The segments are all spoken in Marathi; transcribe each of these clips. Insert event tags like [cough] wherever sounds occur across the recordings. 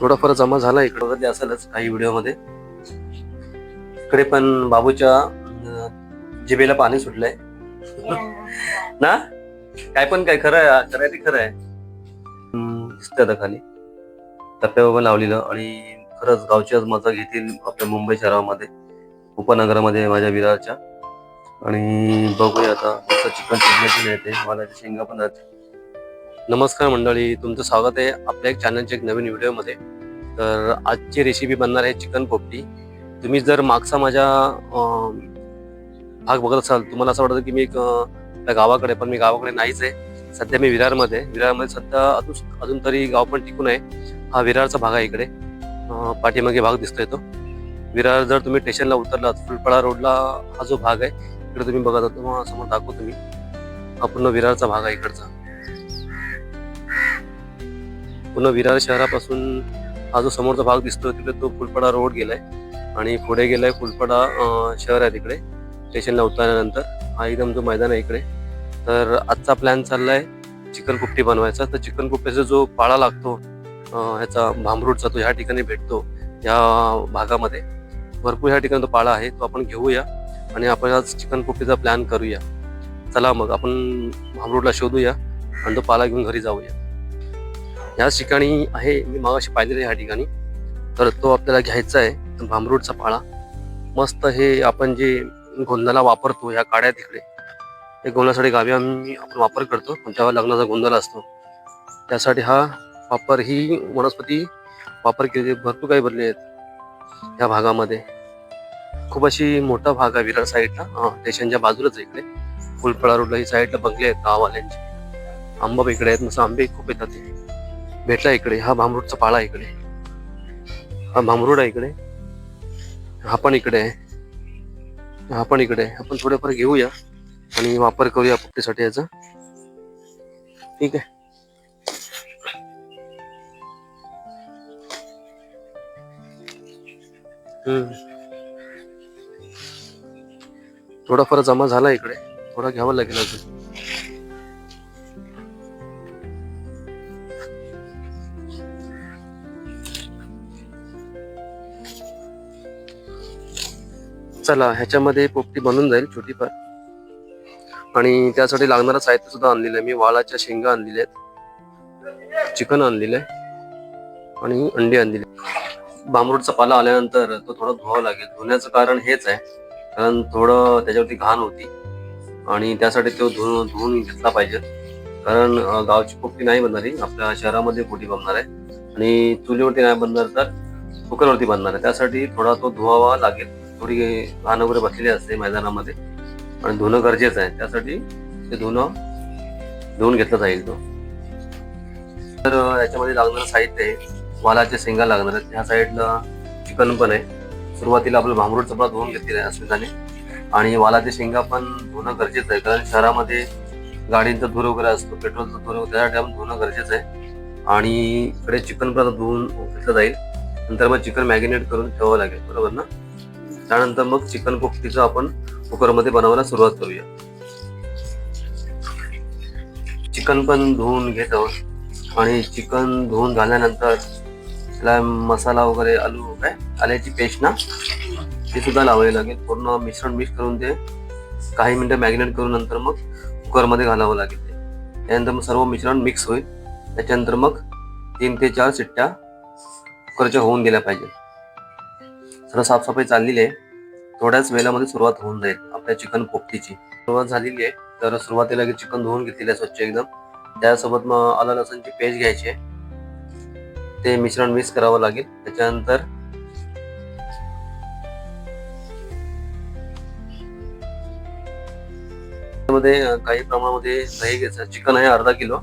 थोडाफार जमा झाला इकडं. असेलच काही व्हिडिओमध्ये इकडे पण बाबूच्या अं, जिभेला पाणी सुटलंय. ना? काय पण काय खरं आहे खरं ते खरं आहे. दिसतंय आता खाली. टप्प्यावर लावलेलं आणि खरंच गावची आज मजा घेतील आपल्या मुंबई शहरामध्ये उपनगरामध्ये माझ्या विरारच्या. आणि बघूया आता कसं चिकन चिकन येते मला शेंगा पण आहेत. नमस्कार मंडळी तुमचं स्वागत आहे आपल्या एक चॅनलच्या एक नवीन व्हिडिओमध्ये तर आजची रेसिपी बनणार आहे चिकन पोपटी. तुम्ही जर मागचा माझ्या भाग बघत असाल तुम्हाला असं वाटतं की मी एक गावाकडे पण मी गावाकडे नाहीच आहे. सध्या मी विरारमध्ये विरारमध्ये सध्या अजून अजून तरी गाव पण टिकून आहे. हा विरारचा भाग आहे इकडे. पाठीमागे भाग दिसतोय तो. विरार जर तुम्ही स्टेशनला उतरलात फुलपाडा रोडला हा जो भाग आहे इकडे तुम्ही बघत आहात तुम्हाला समोर दाखवतो तुम्ही हा पूर्ण विरारचा भाग आहे इकडचा. पूर्ण विरार शहरापासून हा जो समोरचा भाग दिसतोय तिकडे तो फुलपडा रोड गेलाय आणि पुढे गेलाय फुलपडा शहर आहे तिकडे स्टेशनला उतरल्यानंतर. हा एकदम जो मैदान आहे इकडे. तर आजचा प्लॅन चाललाय चिकन कुपटी बनवायचा. तर चिकन कुपटीचा जो पाळा लागतो ह्याचा भांबरूटचा तो ह्या ठिकाणी भेटतो या भागामध्ये. भरपूर ह्या ठिकाणी तो पाळा आहे तो आपण घेऊया. आणि आपण आज चिकन कुपटीचा प्लॅन करूया. चला मग आपण महामरोडला शोधूया आणि तो पाला घेऊन घरी जाऊया. ह्याच ठिकाणी आहे मी मागाशी पाहिलेलं आहे ह्या ठिकाणी. तर तो आपल्याला घ्यायचा आहे भांबरूटचा पाळा मस्त हे आपण जे गोंधळाला वापरतो ह्या काड्या तिकडे हे गोंधळासाठी गावी आम्ही आपण वापर करतो. पण लग्नाचा गोंधळ असतो. त्यासाठी हा वापर ही वनस्पती वापर केली भरपूर काही भरले आहेत या भागामध्ये. खूप अशी मोठा भाग आहे विरार साईडला. स्टेशनच्या बाजूलाच इकडे. फुलफळा रोडला ही साईडला बंगले आहेत गाववाल्यांचे. आंबा इकडे आहेत मस्त आंबे खूप येतात ते भेटला इकडे हा भांबरूटचा पाळा इकडे. हा भांबरूड आहे इकडे. हा पण इकडे आहे. हा पण इकडे आहे. आपण थोडेफार घेऊया आणि वापर करूया पुट्टीसाठी याचा. ठीक आहे. हम्म. थोडाफार जमा झाला इकडे. थोडा घ्यावा लागेल अजून. चला ह्याच्यामध्ये पोपटी बनून जाईल छोटी फार आणि त्यासाठी लागणारं साहित्य सुद्धा आणलेलं आहे. मी वाळाच्या शेंगा आणलेल्या आहेत. चिकन आणलेलं आहे. आणि अंडी आणलेली आहेत. बांबरूटचा पाला आल्यानंतर तो थोडा धुवावा लागेल. धुण्याचं कारण हेच आहे. कारण थोडं त्याच्यावरती घाण होती. आणि त्यासाठी तो धुवून धुवून घेतला पाहिजे. कारण गावची पोपटी नाही बनणार ही. आपल्या शहरामध्ये पोटी बनणार आहे. आणि चुलीवरती नाही बनणार तर कुकरवरती बनणार आहे. त्यासाठी थोडा तो धुवावा लागेल. थोडी घाण वगैरे बसलेली असते मैदानामध्ये. आणि धुणं गरजेचं आहे. त्यासाठी ते धुणं धुवून घेतलं जाईल तो. तर याच्यामध्ये लागणारं साहित्य आहे. वालाच्या शेंगा लागणार आहेत. ह्या साईडला चिकन पण आहे. सुरुवातीला आपलं भांबरूड चपला धुवून घेतलेला आहे अस्मिताने. आणि वालाच्या शेंगा पण धुणं गरजेचं आहे कारण शहरामध्ये गाडींचा धूर वगैरे असतो पेट्रोलचा धूर वगैरे त्यासाठी आपण धुणं गरजेचं आहे. आणि इकडे चिकन पण आता धुवून घेतलं जाईल. नंतर मग चिकन मॅगिनेट करून ठेवावं लागेल बरोबर ना? त्यानंतर मग चिकन कोफ्तीचं आपण कुकरमध्ये बनवायला सुरुवात करूया. चिकन पण धुवून घेत आहोत. आणि चिकन धुवून झाल्यानंतर त्याला मसाला वगैरे आलू काय? आल्याची पेस्ट ना ते सुद्धा लावावी लागेल. पूर्ण मिश्रण मिक्स करून ते काही मिनिटं मॅग्नेट करून नंतर मग कुकरमध्ये घालावं लागेल ते. त्यानंतर मग सर्व मिश्रण मिक्स होईल. त्याच्यानंतर मग तीन ते चार शिट्ट्या कुकरच्या होऊन गेल्या पाहिजे सर्व साफसफाई चाललेली आहे. थोड्याच वेळामध्ये सुरुवात होऊन जाईल आपल्या चिकन पोपटीची सुरुवात झालेली आहे. तर सुरुवातीला चिकन धुवून घेतलेलं आहे स्वच्छ एकदम. त्यासोबत मग आलं लसणची पेस्ट घ्यायची आहे. ते मिश्रण मिक्स करावं लागेल. त्याच्यानंतर मध्ये अं, काही प्रमाणामध्ये दही घ्यायचं. चिकन आहे अर्धा किलो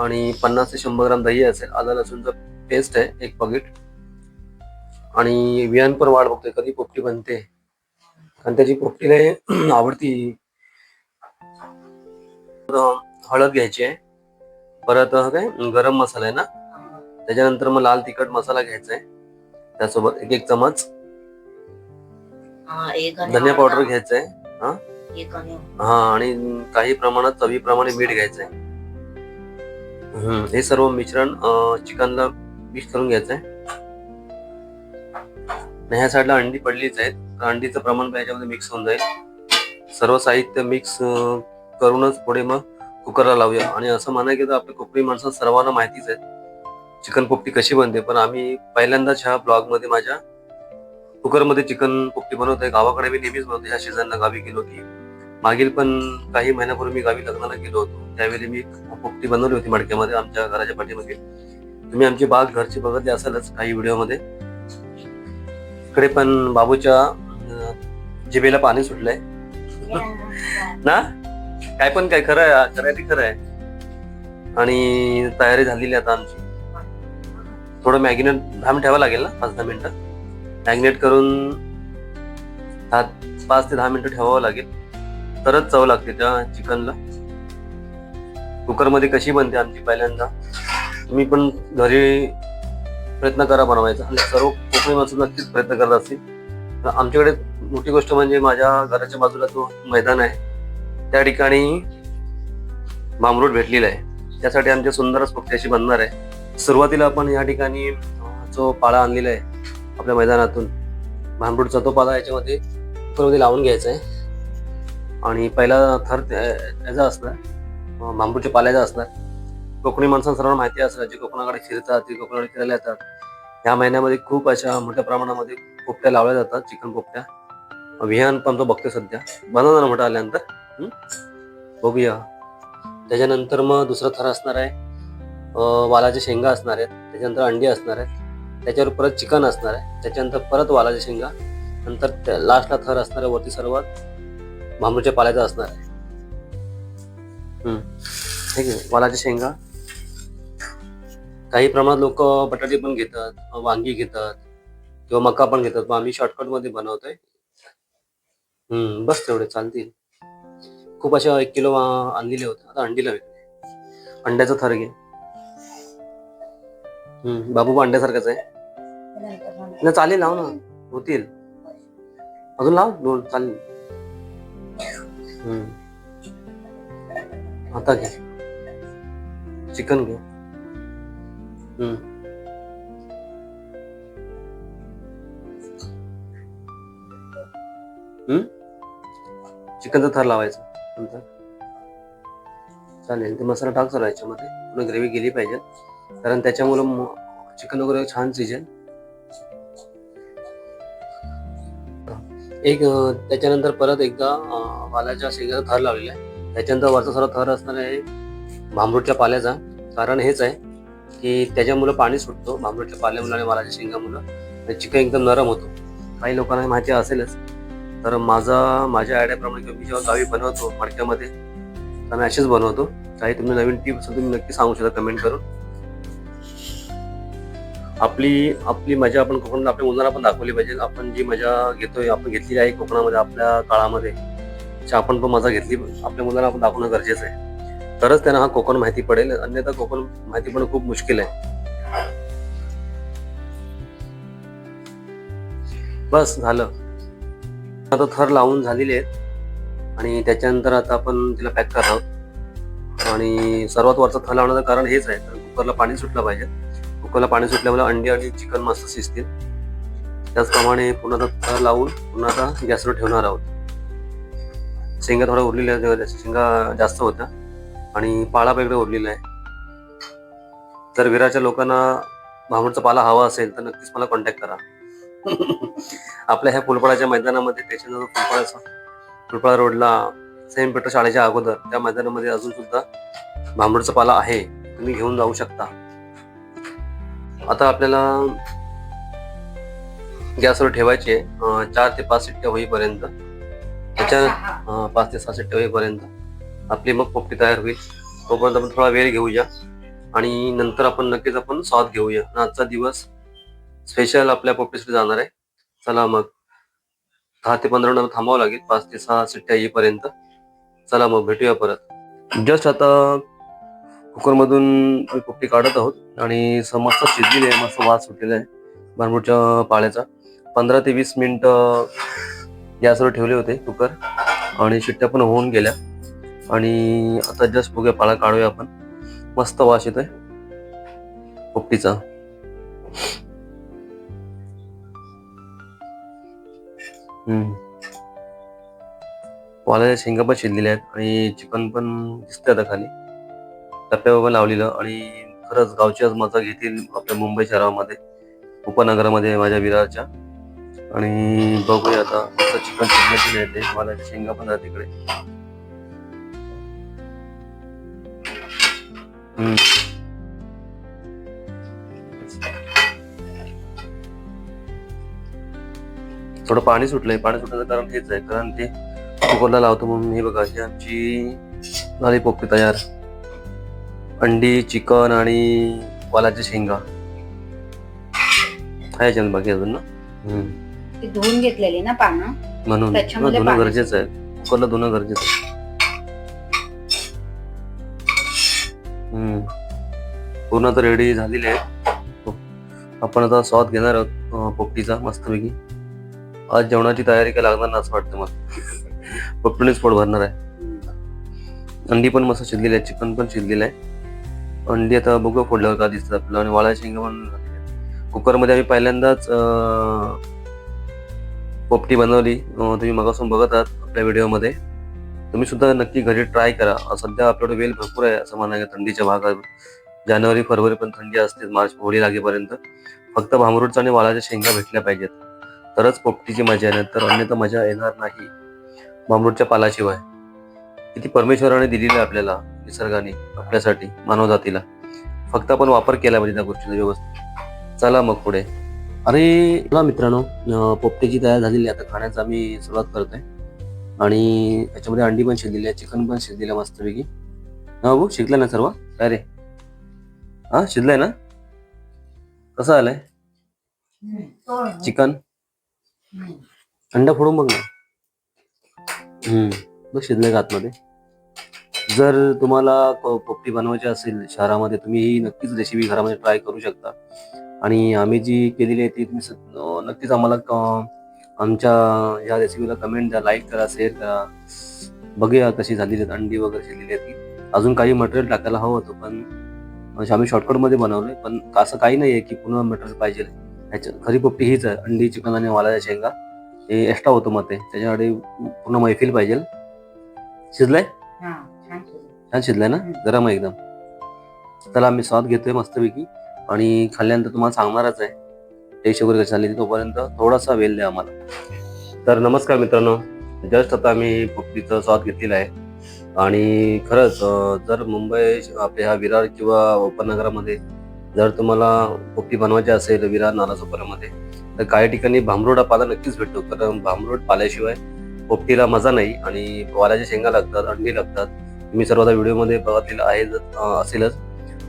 आणि पन्नास ते शंभर ग्राम दही असेल. आलं लसूणचं पेस्ट आहे एक पॉकेट आणि वियान पण वाट बघतोय कधी पोपटी बनते. कारण त्याची पोपटीला [clears throat] आवडती. हळद घ्यायची आहे. परत काय गरम मसाला आहे ना? त्याच्यानंतर मग लाल तिखट मसाला घ्यायचा आहे. त्यासोबत एक एक चमच धनिया. पावडर घ्यायचा आहे. हा? हा आणि काही प्रमाणात चवीप्रमाणे मीठ घ्यायचंय. हे सर्व मिश्रण चिकनला मिक्स करून घ्यायचंय. ह्या साईडला अंडी पडलीच आहेत. तर अंडीचं प्रमाण पण याच्यामध्ये मिक्स होऊन जाईल. सर्व साहित्य मिक्स करूनच पुढे मग कुकरला लावूया. आणि असं म्हणा की आपल्या कोकणी माणसं सर्वांना माहितीच आहे चिकन पोपटी कशी बनते? पण आम्ही पहिल्यांदाच ह्या ब्लॉगमध्ये माझ्या कुकरमध्ये चिकन पोपटी बनवतोय. गावाकडे मी नेहमीच बनवतो. ह्या सीझनला गावी गेलो की मागील पण काही महिन्यापूर्वी मी गावी लग्नाला गेलो होतो. त्यावेळी मी पोपटी बनवली होती मडक्यामध्ये आमच्या घराच्या पाठीमध्ये तुम्ही आमची बाग घरची बघितली असेलच काही व्हिडिओमध्ये. इकडे पण बाबूच्या जिबेला पाणी सुटलंय. ना? काय पण काय खरं आहे खरं ते खरं आहे. आणि तयारी झालेली आता आमची. थोडं मॅग्नेट घाम ठेवा ठेवावं लागेल ना? पाच दहा मिनिटं. मॅग्नेट करून दहा पाच ते दहा मिनिटं ठेवावं लागेल. तरच चव लागते त्या चिकनला. कुकरमध्ये कशी बनते आमची पहिल्यांदा? तुम्ही पण घरी प्रयत्न करा बनवायचा. आणि सर्व कोकणी माणसं नक्कीच प्रयत्न करत असतील. तर आमच्याकडे मोठी गोष्ट म्हणजे माझ्या घराच्या बाजूला जो मैदान आहे त्या ठिकाणी भांबरूट भेटलेला आहे. त्यासाठी आमच्या सुंदरच पोपटी बनणार आहे. सुरुवातीला आपण या ठिकाणी जो पाळा आणलेला आहे आपल्या मैदानातून भांबरूटचा तो पाला याच्यामध्ये कुकरमध्ये लावून घ्यायचा आहे. आणि पहिला थर याचा त्याचा असणार बांबूच्या पाल्याचा असणार कोकणी माणसांना सर्वांना माहिती असणार जे कोकणाकडे फिरतात ते कोकणाकडे फिरायला येतात. ह्या महिन्यामध्ये खूप अशा मोठ्या प्रमाणामध्ये पोपट्या लावल्या जातात चिकन पोपट्या विहान पण तो बघतो सध्या. बनवणार मोठा आल्यानंतर. बघूया. त्याच्यानंतर मग दुसरा थर असणार आहे वालाच्या शेंगा असणार आहेत. त्याच्यानंतर अंडी असणार आहेत. त्याच्यावर परत चिकन असणार आहे. त्याच्यानंतर परत वालाच्या शेंगा. नंतर लास्टला थर असणार आहे वरती सर्वात. भांबरूच्या पाल्याचा असणार आहे. हम्म. ठीक आहे वालाच्या शेंगा. काही प्रमाणात लोक बटाटे पण घेतात वांगी घेतात किंवा मका पण घेतात. पण आम्ही शॉर्टकटमध्ये बनवतोय. हम्म बस तेवढे चालतील. खूप अशा एक किलो आणलेले होते आता अंडीला वेगळे अंड्याचा थर घे. हम्म बाबू अंड्यासारखाच आहे. नाही चालेल लाव ना. होतील. अजून लाव दोन चालेल. हम्म. आता घे. चिकन घे. हम्म. हम्म? चिकनचा थर लावायचा. नंतर. चालेल. ते मसाला टाक जरा याच्यामध्ये. पूर्ण ग्रेव्ही गेली पाहिजे. कारण त्याच्यामुळं चिकन वगैरे छान सीजन एक त्याच्यानंतर परत एकदा वालाच्या शेंगाचा थर लावलेला आहे. त्याच्यानंतर वरचा सर्व थर असणार आहे भांबरूटच्या पाल्याचा. कारण हेच आहे की त्याच्यामुळं पाणी सुटतो भांबरूटच्या पाल्यामुळे आणि वालाच्या शेंगामुळं. चिकन एकदम नरम होतो. काही लोकांना माहिती असेलच. तर माझा माझ्या आयडियाप्रमाणे किंवा मी जेव्हा गावी बनवतो मडक्यामध्ये तर मी असेच बनवतो. काही तुम्ही नवीन टिप्स असेल तुम्ही नक्की सांगू शकता कमेंट करून. आपली आपली मजा आपण कोकणात आपल्या मुलांना पण दाखवली पाहिजे. आपण जी मजा घेतोय आपण घेतलेली आहे कोकणामध्ये आपल्या काळामध्ये आपण पण मजा घेतली आपल्या मुलांना आपण दाखवणं गरजेचं आहे. तरच त्यांना हा कोकण माहिती पडेल. अन्यथा कोकण माहिती पण खूप मुश्किल आहे. बस झालं. आता थर लावून झालेले आहेत. आणि त्याच्यानंतर आता आपण तिला पॅक करणार आहोत. आणि सर्वात वरचा थर लावण्याचं कारण हेच आहे. कारण कुकरला पाणी सुटलं पाहिजे. कुकरला पाणी सुटल्यामुळे अंडी आणि चिकन मस्त शिजतील. त्याचप्रमाणे पुन्हा थर लावून पुन्हा आता गॅसवर ठेवणार आहोत. शेंगा थोडा उरलेल्या शेंगा जास्त होत्या. आणि पाळा वेगळं उरलेला आहे. जर विराच्या लोकांना भांबडचा पाला हवा असेल तर नक्कीच मला कॉन्टॅक्ट करा. [laughs] आपल्या ह्या फुलपाळाच्या मैदानामध्ये त्याच्यानंतर फुलपाळाचा फुलपाळा रोडला सेंट पीटर शाळेच्या अगोदर त्या मैदानामध्ये अजून सुद्धा भांबडचा पाला आहे. तुम्ही घेऊन जाऊ शकता. आता आपल्याला गॅसवर ठेवायचे चार ते पाच शिट्ट्या होईपर्यंत. त्याच्या पाच ते सहा शिट्ट्या पर्यंत आपली मग पोपटी तयार होईल. तोपर्यंत आपण थोडा वेळ घेऊया आणि नंतर आपण नक्कीच आपण स्वाद घेऊया. आजचा दिवस स्पेशल आपल्या पोपटीसाठी जाणार आहे. चला मग दहा ते पंधरा मिनिट थांबावं लागेल. पाच ते सहा सिट्ट्या येईपर्यंत. चला मग भेटूया परत. जस्ट आता कुकरमधून मी पोपटी काढत आहोत. आणि मस्त शिजलेली आहे. मस्त वास सुटलेला आहे. भांबरूटच्या पाळ्याचा. पंधरा ते वीस मिनिट गॅसवर ठेवले होते कुकर आणि शिट्ट्या पण होऊन गेल्या. आणि आता जस्ट बघूया पाला काढूया आपण. मस्त वास येतोय. पोपटीचा. हम्म. वालाच्या शेंगा पण शिजलेल्या आहेत आणि चिकन पण दिसतंय आता खाली. टप्प्यावर लावलेलं आणि खरंच गावची आज मजा घेतील आपल्या मुंबई शहरामध्ये उपनगरामध्ये माझ्या विरारच्या. आणि बघूया आता मस्त चिकन येते मला शेंगा पण जाते तिकडे. थोडं पाणी सुटलंय. पाणी सुटण्याचं कारण हेच आहे. कारण ते कुकरला लावतो म्हणून हे बघा ही आमची झाली पोपटी तयार. अंडी चिकन आणि वालाच्या शेंगा. आहे बाकी अजून ना? हम्म. ती धुवून घेतलेली ना पानं. म्हणून. त्याच्यामध्ये धुणं पाणी. गरजेचं आहे. कुकरला धुणं गरजेचं आहे. हम्म. पूर्ण तर रेडी झालेली आहे. आपण आता स्वाद घेणार आहोत अं, पोपटीचा मस्तपैकी. आज जेवणाची तयारी काय लागणार ना असं वाटतं मला. पोपटीनेच पोट भरणार आहे. अंडी पण मस्त शिजलेली आहे चिकन पण शिजलेलं आहे. अंडी आता बघू फोडल्यावर का दिसतात आपल्याला. आणि वाळा शेंगा पण कुकरमध्ये आम्ही पहिल्यांदाच अं, पोपटी बनवली. तुम्ही मगासून बघत आहात आपल्या व्हिडिओमध्ये. तुम्ही सुद्धा नक्की घरी ट्राय करा. सध्या आपल्याकडे वेल भरपूर आहे असं म्हणा थंडीच्या भागात. जानेवारी फरवरी पण थंडी असते मार्च होळी लागेपर्यंत. फक्त भांबरूडचा आणि वालाच्या शेंगा भेटल्या पाहिजेत. तरच पोपटीची मजा येणार तर अन्यथा मजा येणार नाही भांबरूडच्या पालाशिवाय. किती परमेश्वराने दिलेलं आहे आपल्याला निसर्गाने आपल्यासाठी मानवजातीला. फक्त आपण वापर केला पाहिजे त्या गोष्टीचा व्यवस्थित. चला मग पुढे. अरे बघा मित्रांनो पोपटेची तयार झालेली आहे. आता खाण्याचा आम्ही सुरुवात करतोय. आणि याच्यामध्ये अंडी पण शिजलेली आहे चिकन पण शिजलेलं मस्तपैकी. हा बघ शिकलं ना सर्व? काय रे? हा शिजलंय ना? कसं आलंय? चिकन? अंडा फोडून बघ ना. हम्म बघ शिजलंय का आतमध्ये? जर तुम्हाला पोपटी बनवायची असेल शहरामध्ये तुम्ही ही नक्कीच रेसिपी घरामध्ये ट्राय करू शकता. आणि आम्ही जी केलेली आहे ती तुम्ही नक्कीच आम्हाला आमच्या या रेसिपीला कमेंट द्या लाईक करा शेअर करा. बघूया कशी झालेली आहेत अंडी वगैरे शिरलेली आहेत ती. अजून काही मटेरियल टाकायला हवं होतं पण म्हणजे आम्ही शॉर्टकटमध्ये बनवलंय पण असं काही नाही आहे की पुन्हा मटेरियल पाहिजे. ह्याच्या खरी पोपटी हीच आहे अंडी चिकन आणि वालाच्या शेंगा. हे एक्स्ट्रा होतं मग ते. त्याच्यासाठी पूर्ण मैफिल पाहिजे. शिजलंय? छान शिजलाय शिजलंय ना? गरम आहे एकदम. त्याला आम्ही स्वाद घेतोय मस्तपैकी. आणि खाल्ल्यानंतर तुम्हाला सांगणारच आहे. टेस्ट वगैरे कशी झाली तोपर्यंत थोडासा वेल द्या आम्हाला. तर नमस्कार मित्रांनो. जस्ट आता आम्ही पोपटीचा स्वाद घेतलेला आहे. आणि खरंच जर मुंबई आपल्या ह्या विरार किंवा उपनगरामध्ये जर तुम्हाला पोपटी बनवायची असेल विरार नालासोपारामध्ये तर काही ठिकाणी भांबरोड हा पाला नक्कीच भेटतो. कारण भांबरोड पाल्याशिवाय पोपटीला मजा नाही आणि वालाच्या शेंगा लागतात अंडी लागतात. तुम्ही सर्व आता व्हिडिओमध्ये बघितलेलं आहे असेलच.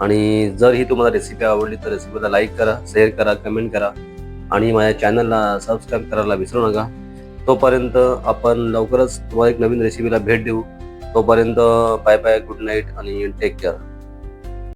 आणि जर ही तुम्हाला रेसिपी आवडली तर रेसिपीला लाईक करा शेअर करा कमेंट करा. आणि माझ्या चॅनलला सबस्क्राईब करायला विसरू नका. तोपर्यंत आपण लवकरच तुम्हाला एक नवीन रेसिपीला भेट देऊ. तोपर्यंत बाय बाय गुड नाईट आणि टेक केअर